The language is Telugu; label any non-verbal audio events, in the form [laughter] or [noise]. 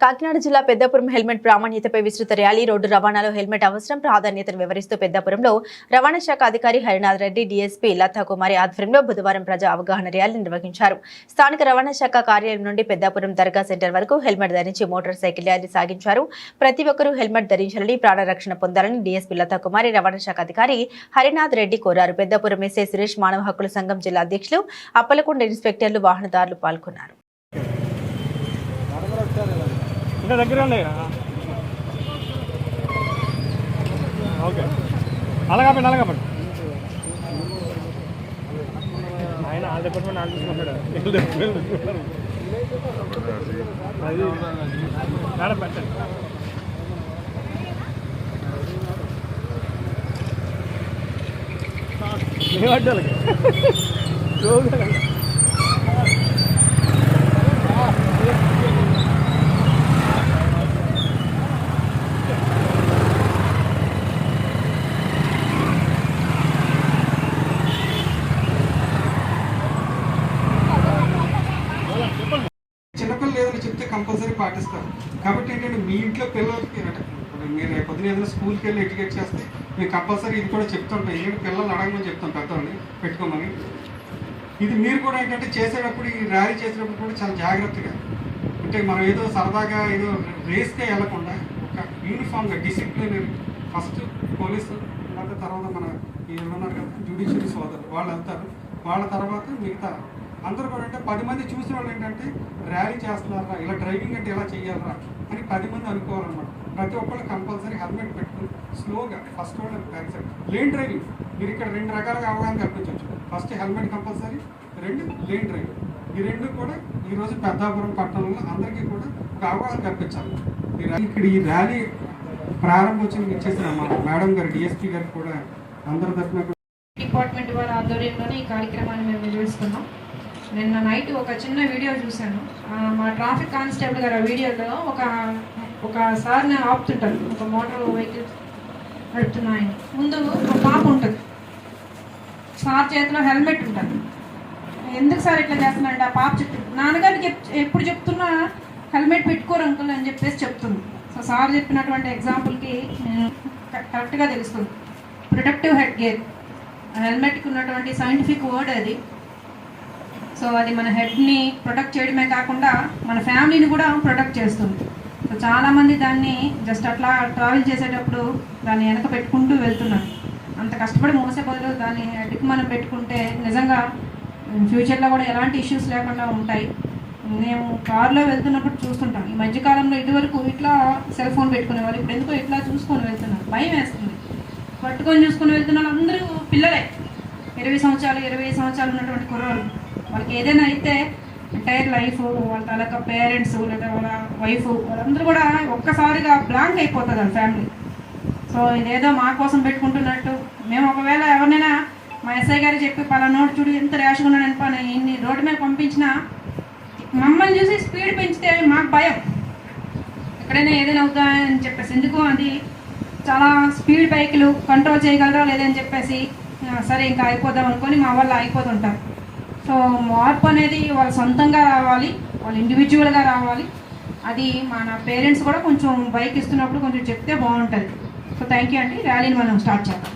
కాకినాడ జిల్లా పెద్దాపురం హెల్మెట్ ప్రామాణ్యతపై విస్తృత ర్యాలీ రోడ్డు రవాణాలో హెల్మెట్ అవసరం ప్రాధాన్యతను వివరిస్తూ పెద్దాపురంలో రవాణా శాఖ అధికారి హరినాథ్ రెడ్డి డీఎస్పీ లతా కుమారి ఆధ్వర్యంలో బుధవారం ప్రజా అవగాహన ర్యాలీ నిర్వహించారు. స్థానిక రవాణా శాఖ కార్యాలయం నుండి పెద్దాపురం దర్గా సెంటర్ వరకు హెల్మెట్ ధరించి మోటార్ సైకిల్ ర్యాలీ సాగించారు. ప్రతి ఒక్కరూ హెల్మెట్ ధరించాలని ప్రాణరక్షణ పొందాలని డీఎస్పీ లతా కుమారి రవాణా శాఖ అధికారి హరినాథ్ రెడ్డి కోరారు. పెద్దాపురం ఎస్ఏ సురేష్ మానవ హక్కుల సంఘం జిల్లా అధ్యక్షులు అప్పలకొండ ఇన్స్పెక్టర్లు వాహనదారులు పాల్గొన్నారు. ఇంకా దగ్గర ఉన్నాయి. ఓకే. అలా కాబట్టి అలా కాబట్టి ఆయన వాళ్ళ డిపార్ట్మెంట్ వాళ్ళు చూసుకుంటాడు వీళ్ళ అది మేడం పెట్టండి. ఏమంటే [laughs] చెప్తే కంపల్సరీ పాటిస్తారు. కాబట్టి ఏంటంటే మీ ఇంట్లో పిల్లలకి ఇప్పుడు మీరు పొద్దున ఏదైనా స్కూల్కి వెళ్ళి ఎడ్యుకేట్ చేస్తే మేము కంపల్సరీ ఇది కూడా చెప్తుంటాం ఏంటంటే పిల్లలు అడగమని చెప్తాం పెద్దవాళ్ళని పెట్టుకోమని. ఇది మీరు కూడా ఏంటంటే చేసేటప్పుడు ఈ ర్యాలీ చేసేటప్పుడు కూడా చాలా జాగ్రత్తగా అంటే మనం ఏదో సరదాగా ఏదో రేస్గా వెళ్ళకుండా ఒక యూనిఫామ్గా డిసిప్లినరీ ఫస్ట్ పోలీసు తర్వాత తర్వాత మన ఈ ఉన్నారు కదా జ్యుడిషియరీ సోదరు వాళ్ళు వెళ్తారు. వాళ్ళ తర్వాత మిగతా అందరూ కూడా అంటే పది మంది చూసిన వాళ్ళు ఏంటంటే ర్యాలీ చేస్తున్నారా ఇలా డ్రైవింగ్ అంటే ఇలా చేయాలరా అని పది మంది అనుకోవాలన్నమాట. ప్రతి ఒక్కళ్ళు కంపల్సరీ హెల్మెట్ పెట్టుకుని స్లోగా ఫస్ట్ వాళ్ళు లేన్ డ్రైవింగ్. మీరు ఇక్కడ రెండు రకాలుగా అవగాహన కల్పించవచ్చు. ఫస్ట్ హెల్మెట్ కంపల్సరీ రెండు లేన్ డ్రైవింగ్. ఈ రెండు కూడా ఈరోజు పెద్దాపురం పట్టణంలో అందరికీ కూడా ఒక అవగాహన కల్పించాలి. ఇక్కడ ఈ ర్యాలీ ప్రారంభోత్సవం ఇచ్చేసిన మేడం గారు డిఎస్పీ గారు కూడా అందరి తరఫున డిపార్ట్మెంట్ వారి ఆధ్వర్యంలోనే ఈ కార్యక్రమాన్ని మేము నిర్వహిస్తున్నాం. నిన్న నైట్ ఒక చిన్న వీడియో చూశాను. మా ట్రాఫిక్ కానిస్టేబుల్ గారు ఆ వీడియోలో ఒక ఒక సార్ని ఆపుతుంటారు. ఒక మోటార్ వెహికల్ నడుపుతున్న ఆయన ముందు ఒక పాప ఉంటుంది. సార్ చేతిలో హెల్మెట్ ఉంటుంది. ఎందుకు సార్ ఇట్లా చేస్తున్నారంటే ఆ పాప చెప్తుంది నాన్నగారికి ఎప్పుడు చెప్తున్నా హెల్మెట్ పెట్టుకోరు అంకుల్ అని చెప్పేసి చెప్తుంది. సో సార్ చెప్పినటువంటి ఎగ్జాంపుల్కి నేను కరెక్ట్గా తెలుస్తుంది. Protective head gear. హెల్మెట్కి ఉన్నటువంటి సైంటిఫిక్ వర్డ్ అది. సో అది మన హెడ్ని ప్రొటెక్ట్ చేయడమే కాకుండా మన ఫ్యామిలీని కూడా ప్రొటెక్ట్ చేస్తుంది. సో చాలామంది దాన్ని జస్ట్ అట్లా ట్రావెల్ చేసేటప్పుడు దాన్ని వెనక పెట్టుకుంటూ వెళ్తున్నారు. అంత కష్టపడి మోసే బదులు దాన్ని హెడ్కి మనం పెట్టుకుంటే నిజంగా ఫ్యూచర్లో కూడా ఎలాంటి ఇష్యూస్ లేకుండా ఉంటాయి. మేము కారులో వెళ్తున్నప్పుడు చూస్తుంటాం. ఈ మధ్యకాలంలో ఇదివరకు ఇట్లా సెల్ ఫోన్ పెట్టుకునేవారు ఇప్పుడు ఎందుకో ఇట్లా చూసుకొని వెళ్తున్నారు. భయం వేస్తుంది. పట్టుకొని చూసుకొని వెళ్తున్న అందరూ పిల్లలే. ఇరవై సంవత్సరాలు ఇరవై సంవత్సరాలు ఉన్నటువంటి కుర్రోళ్ళు. వాళ్ళకి ఏదైనా అయితే ఎంటైర్ లైఫ్ వాళ్ళ తాలూకా పేరెంట్స్ లేదా వాళ్ళ వైఫ్ వాళ్ళందరూ కూడా ఒక్కసారిగా బ్లాంక్ అయిపోతుంది వాళ్ళ ఫ్యామిలీ సో ఇదేదో మా కోసం పెట్టుకుంటున్నట్టు. మేము ఒకవేళ ఎవరినైనా మా ఎస్ఐ గారు చెప్పి పలానోడు చూడు ఎంత ర్యాష్గా ఉన్నాడని పని ఇన్ని రోడ్డు మీద పంపించినా మమ్మల్ని చూసి స్పీడ్ పెంచితే మాకు భయం. ఎక్కడైనా ఏదైనా అవుతా అని చెప్పేసి. ఎందుకు? అది చాలా స్పీడ్ బైకులు కంట్రోల్ చేయగలరా లేదని చెప్పేసి సరే ఇంకా అయిపోదాం అనుకొని మా వల్ల అయిపోతుంటారు సో మార్పు అనేది వాళ్ళ సొంతంగా రావాలి వాళ్ళు ఇండివిజువల్గా రావాలి. అది మన పేరెంట్స్ కూడా కొంచెం బైక్ ఇస్తున్నప్పుడు కొంచెం చెప్తే బాగుంటుంది. సో థ్యాంక్ యూ అండి. ర్యాలీని మనం స్టార్ట్ చేద్దాం.